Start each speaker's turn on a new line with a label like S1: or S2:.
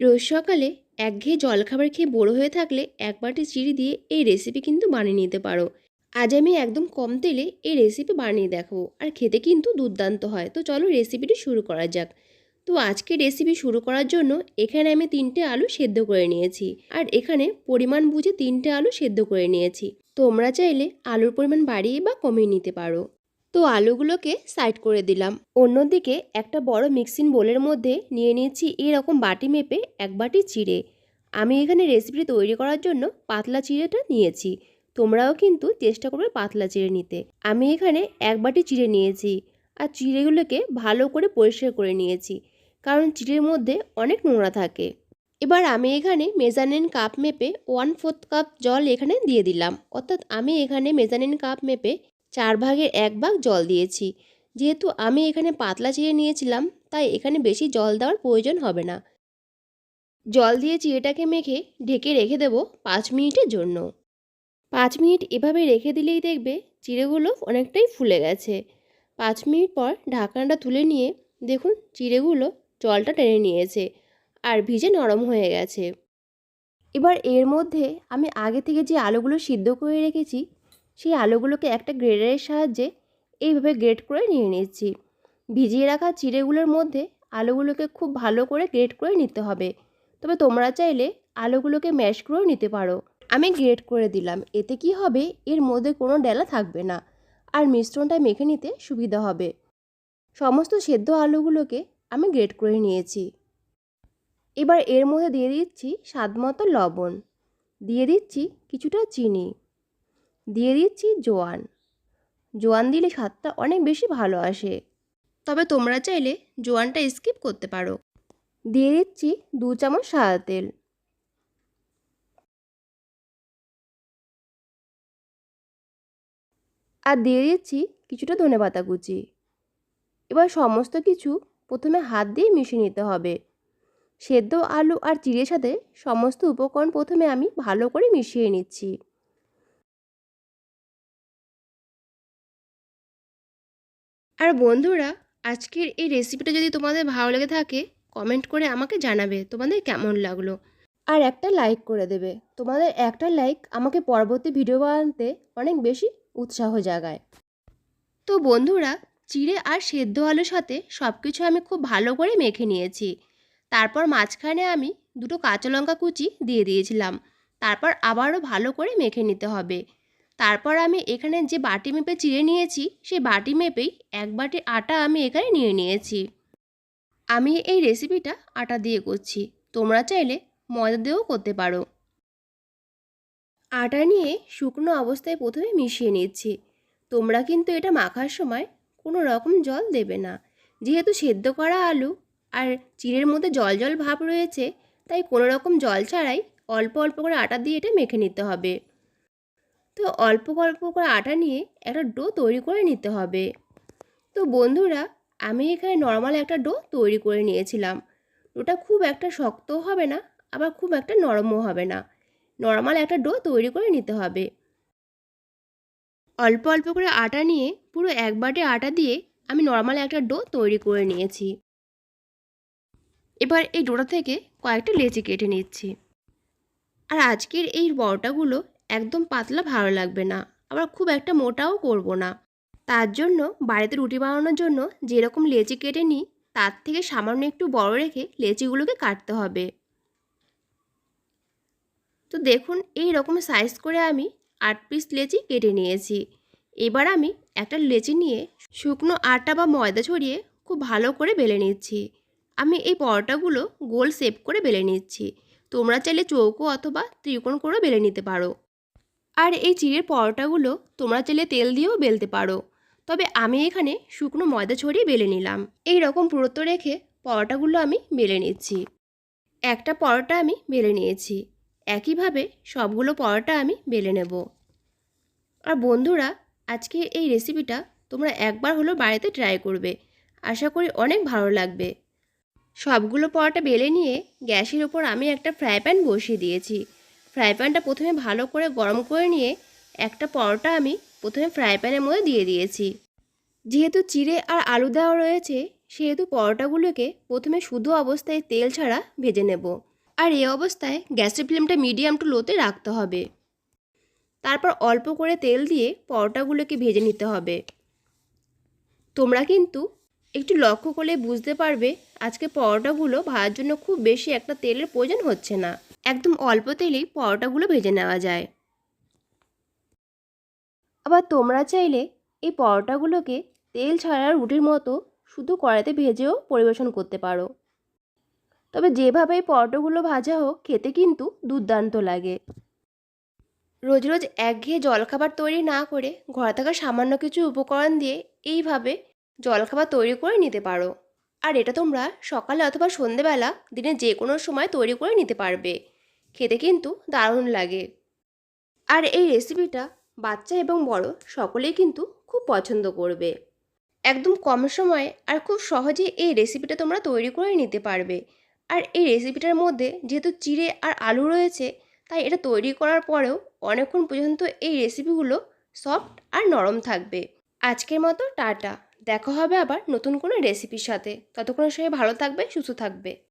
S1: রোজ সকালে একঘেয়ে জলখাবার খেয়ে বড়ো হয়ে থাকলে এক বাটি চিড়ি দিয়ে এই রেসিপি কিন্তু বানিয়ে নিতে পারো। আজ আমি একদম কম তেলে এই রেসিপি বানিয়ে দেখাবো। আর খেতে কিন্তু দুর্দান্ত হয়। তো চলো রেসিপিটি শুরু করা যাক। তো আজকে রেসিপি শুরু করার জন্য এখানে আমি তিনটে আলু সেদ্ধ করে নিয়েছি। আর এখানে পরিমাণ বুঝে তিনটে আলু সেদ্ধ করে নিয়েছি। তোমরা চাইলে আলুর পরিমাণ বাড়িয়ে বা কমিয়ে নিতে পারো। তো আলুগুলোকে সাইড করে দিলাম। অন্যদিকে একটা বড় মিক্সিং বোলের মধ্যে নিয়ে নিয়েছি এরকম বাটি মেপে এক বাটি চিড়ে। আমি এখানে রেসিপি তৈরি করার জন্য পাতলা চিড়েটা নিয়েছি। তোমরাও কিন্তু চেষ্টা করবে পাতলা চিড়ে নিতে। আমি এখানে এক বাটি চিড়ে নিয়েছি আর চিড়েগুলোকে ভালো করে পরিষ্কার করে নিয়েছি, কারণ চিড়ের মধ্যে অনেক নোংরা থাকে। এবার আমি এখানে মেজানিন কাপ মেপে ওয়ান ফোর্থ কাপ জল এখানে দিয়ে দিলাম। অর্থাৎ আমি এখানে মেজানিন কাপ মেপে চার ভাগের এক ভাগ জল দিয়েছি। যেহেতু আমি এখানে পাতলা চিড়ে নিয়েছিলাম, তাই এখানে বেশি জল দেওয়ার প্রয়োজন হবে না। জল দিয়ে চিড়েটাকে মেখে ঢেকে রেখে দেব পাঁচ মিনিটের জন্য। পাঁচ মিনিট এভাবে রেখে দিলেই দেখবে চিড়েগুলো অনেকটাই ফুলে গেছে। পাঁচ মিনিট পর ঢাকনাটা তুলে নিয়ে দেখুন চিড়েগুলো জলটা টেনে নিয়েছে আর ভিজে নরম হয়ে গেছে। এবার এর মধ্যে আমি আগে থেকে যে আলুগুলো সিদ্ধ করে রেখেছি সেই আলুগুলোকে একটা গ্রেডারের সাহায্যে এইভাবে গ্রেড করে নিয়ে নিচ্ছি ভিজিয়ে রাখা চিড়েগুলোর মধ্যে আলুগুলোকে খুব ভালো করে গ্রেড করে নিতে হবে। তবে তোমরা চাইলে আলুগুলোকে ম্যাশ করেও নিতে পারো। আমি গ্রেড করে দিলাম। এতে কি হবে? এর মধ্যে কোনো ডেলা থাকবে না। আর মিশ্রণটা মেখে নিতে সুবিধা হবে। সমস্ত সেদ্ধ আলুগুলোকে আমি গ্রেড করে নিয়েছি। এবার এর মধ্যে দিয়ে দিচ্ছি স্বাদ মতো লবণ। দিয়ে দিচ্ছি কিছুটা চিনি। দিয়ে দিচ্ছি জোয়ান। জোয়ান দিলে স্বাদটা অনেক বেশি ভালো আসে। তবে তোমরা চাইলে জোয়ানটা স্কিপ করতে পারো। দিয়ে দিচ্ছি দু চামচ সাদা তেল। আর দিয়ে দিচ্ছি কিছুটা ধনেপাতা কুচি। এবার সমস্ত কিছু প্রথমে হাত দিয়ে মিশিয়ে নিতে হবে। সেদ্ধ আলু আর চিড়ের সাথে সমস্ত উপকরণ প্রথমে আমি ভালো করে মিশিয়ে নিচ্ছি। আর বন্ধুরা, আজকের এই রেসিপিটা যদি তোমাদের ভালো লেগে থাকে কমেন্ট করে আমাকে জানাবে তোমাদের কেমন লাগল। আর একটা লাইক করে দেবে। তোমাদের একটা লাইক আমাকে পরবর্তী ভিডিও বানাতে অনেক বেশি উৎসাহ জাগায়। তো বন্ধুরা, চিড়ে আর সেদ্ধ আলুর সাথে সব কিছু আমি খুব ভালো করে মেখে নিয়েছি। তারপর মাঝখানে আমি দুটো কাঁচা লঙ্কা কুচি দিয়ে দিয়েছিলাম। তারপর আবারও ভালো করে মেখে নিতে হবে। তারপর আমি এখানে যে বাটি মেপে চিড়ে নিয়েছি, সেই বাটি মেপেই এক বাটি আটা আমি এখানে নিয়ে নিয়েছি। আমি এই রেসিপিটা আটা দিয়ে করছি। তোমরা চাইলে ময়দা দিয়েও করতে পারো। আটা নিয়ে শুকনো অবস্থায় প্রথমে মিশিয়ে নিচ্ছি। তোমরা কিন্তু এটা মাখার সময় কোনো রকম জল দেবে না। যেহেতু সেদ্ধ করা আলু আর চিড়ের মধ্যে জল জল ভাব রয়েছে, তাই কোনো রকম জল ছাড়াই অল্প অল্প করে আটা দিয়ে এটা মেখে নিতে হবে। তো অল্প অল্প করে আটা নিয়ে একটা ডো তৈরি করে নিতে হবে। তো বন্ধুরা, আমি এখানে নর্মাল একটা ডো তৈরি করে নিয়েছিলাম। ডোটা খুব একটা শক্তও হবে না, আবার খুব একটা নরমও হবে না। নর্মাল একটা ডো তৈরি করে নিতে হবে। অল্প অল্প করে আটা নিয়ে পুরো এক বাটি আটা দিয়ে আমি নর্মাল একটা ডো তৈরি করে নিয়েছি। এবার এই ডোটা থেকে কয়েকটা লেচি কেটে নিচ্ছি। আর আজকের এই বড়টাগুলো একদম পাতলা ভালো লাগবে না, আবার খুব একটা মোটাও করব না। তার জন্য বাড়িতে রুটি বানানোর জন্য যেরকম লেচি কেটে নিই, তার থেকে সামান্য একটু বড় রেখে লেচিগুলোকে কাটতে হবে। তো দেখুন এই রকম সাইজ করে আমি আট পিস লেচি কেটে নিয়েছি। এবার আমি একটা লেচি নিয়ে শুকনো আটা বা ময়দা ছড়িয়ে খুব ভালো করে বেলে নিচ্ছি। আমি এই পরোটাগুলো গোল শেপ করে বেলে নিচ্ছি। তোমরা চাইলে চৌকো অথবা ত্রিকোণ করে বেলে নিতে পারো। আর এই চিড়ের পরোটাগুলো তোমরা চাইলে তেল দিয়েও বেলতে পারো। তবে আমি এখানে শুকনো ময়দা ছড়িয়ে বেলে নিলাম। এই রকম পুরোত্ব রেখে পরোটাগুলো আমি বেলে নিচ্ছি। একটা পরোটা আমি বেলে নিয়েছি। একইভাবে সবগুলো পরোটা আমি বেলে নেব। আর বন্ধুরা, আজকে এই রেসিপিটা তোমরা একবার হলো বাড়িতে ট্রাই করবে। আশা করি অনেক ভালো লাগবে। সবগুলো পরোটা বেলে নিয়ে গ্যাসের ওপর আমি একটা ফ্রাই প্যান বসিয়ে দিয়েছি। ফ্রাই প্যানটা প্রথমে ভালো করে গরম করে নিয়ে একটা পরোটা আমি প্রথমে ফ্রাই প্যানের মধ্যে দিয়ে দিয়েছি। যেহেতু চিড়ে আর আলু দেওয়া রয়েছে, সেহেতু পরোটাগুলোকে প্রথমে শুধু অবস্থায় তেল ছাড়া ভেজে নেব। আর এই অবস্থায় গ্যাসের ফ্লেমটা মিডিয়াম টু লোতে রাখতে হবে। তারপর অল্প করে তেল দিয়ে পরোটাগুলোকে ভেজে নিতে হবে। তোমরা কিন্তু একটু লক্ষ্য করলে বুঝতে পারবে, আজকে পরোটাগুলো ভাজার জন্য খুব বেশি একটা তেলের প্রয়োজন হচ্ছে না। একদম অল্প তেলেই পরোটাগুলো ভেজে নেওয়া যায়। আবার তোমরা চাইলে এই পরোটাগুলোকে তেল ছাড়া রুটির মতো শুধু কড়াইতে ভেজেও পরিবেশন করতে পারো। তবে যেভাবে এই পরোটাগুলো ভাজা হোক, খেতে কিন্তু দুর্দান্ত লাগে। রোজ রোজ একঘেয়ে জলখাবার তৈরি না করে ঘরে থাকা সামান্য কিছু উপকরণ দিয়ে এইভাবে জলখাবার তৈরি করে নিতে পারো। আর এটা তোমরা সকালে অথবা সন্ধেবেলা দিনে যে কোনো সময় তৈরি করে নিতে পারবে। খেতে কিন্তু দারুণ লাগে। আর এই রেসিপিটা বাচ্চা এবং বড় সকলেই কিন্তু খুব পছন্দ করবে। একদম কম সময়ে আর খুব সহজে এই রেসিপিটা তোমরা তৈরি করে নিতে পারবে। আর এই রেসিপিটার মধ্যে যেহেতু চিড়ে আর আলু রয়েছে, তাই এটা তৈরি করার পরেও অনেকক্ষণ পর্যন্ত এই রেসিপিগুলো সফট আর নরম থাকবে। আজকের মতো টাটা। দেখা হবে আবার নতুন কোনো রেসিপির সাথে। ততক্ষণ সবাই ভালো থাকবে, সুস্থ থাকবে।